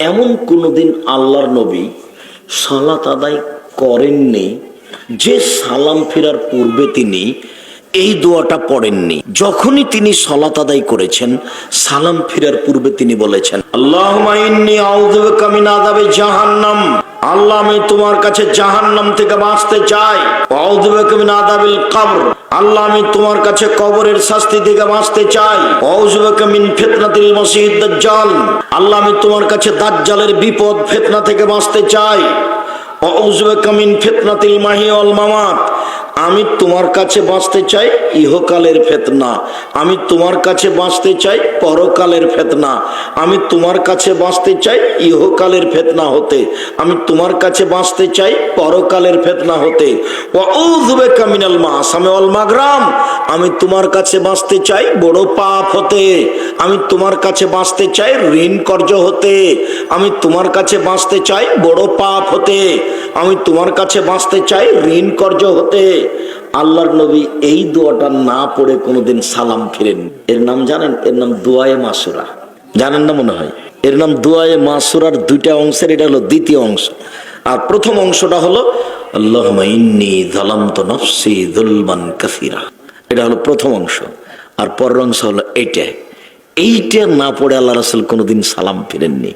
এমন কোনোদিন আল্লাহর নবী সালাত আদায় করেননি যে সালাম ফেরার পূর্বে তিনি এই দোয়াটা পড়েননি। যখনই তিনি সলাত আদায় করেছেন, সালাম ফিরার পূর্বে তিনি বলেছেন আল্লাহ জাহান্নাম। আল্লাহ, আমি তোমার কাছে জাহান্নাম থেকে বাঁচতে চাই। আল্লাহ, আমি তোমার কাছে কবরের শাস্তি থেকে বাঁচতে চাই। আল্লাহ, আমি তোমার কাছে দাজ্জালের বিপদ ফিতনা থেকে বাঁচতে চাই। ফিতনাতিল মাহি অল মামাত। আমি তোমার কাছে বাঁচতে চাই ইহকালের ফেতনা। আমি তোমার কাছে বাঁচতে চাই পরকালের ফেতনা। আমি তোমার কাছে বাঁচতে চাই ইহকালের ফেতনা হতে। আমি তোমার কাছে বাঁচতে চাই পরকালের ফেতনা হতে। কামিনাল আমি তোমার কাছে বাঁচতে চাই বড় পাপ হতে। আমি তোমার কাছে বাঁচতে চাই, ঋণ কর্য হতে। আমি তোমার কাছে বাঁচতে চাই, বড় পাপ হতে। আমি তোমার কাছে বাঁচতে চাই, ঋণ কর্য হতে। আল্লাহর নবী এই দোয়াটা না পড়ে কোনোদিন সালাম ফিরেন এর নাম জানেন? এর নাম দোয়ায়ে মাসুরা। জানেন না মনে হয়? এর নাম দোয়ায়ে মাসুরার দুইটা অংশের, এটা হলো দ্বিতীয় অংশ। আর প্রথম অংশটা হলো আল্লাহ এটা হলো প্রথম অংশ। আর পরের অংশ হলো এইটা এইটা না পড়ে আল্লাহ রাসুল কোনোদিন সালাম ফিরেননি।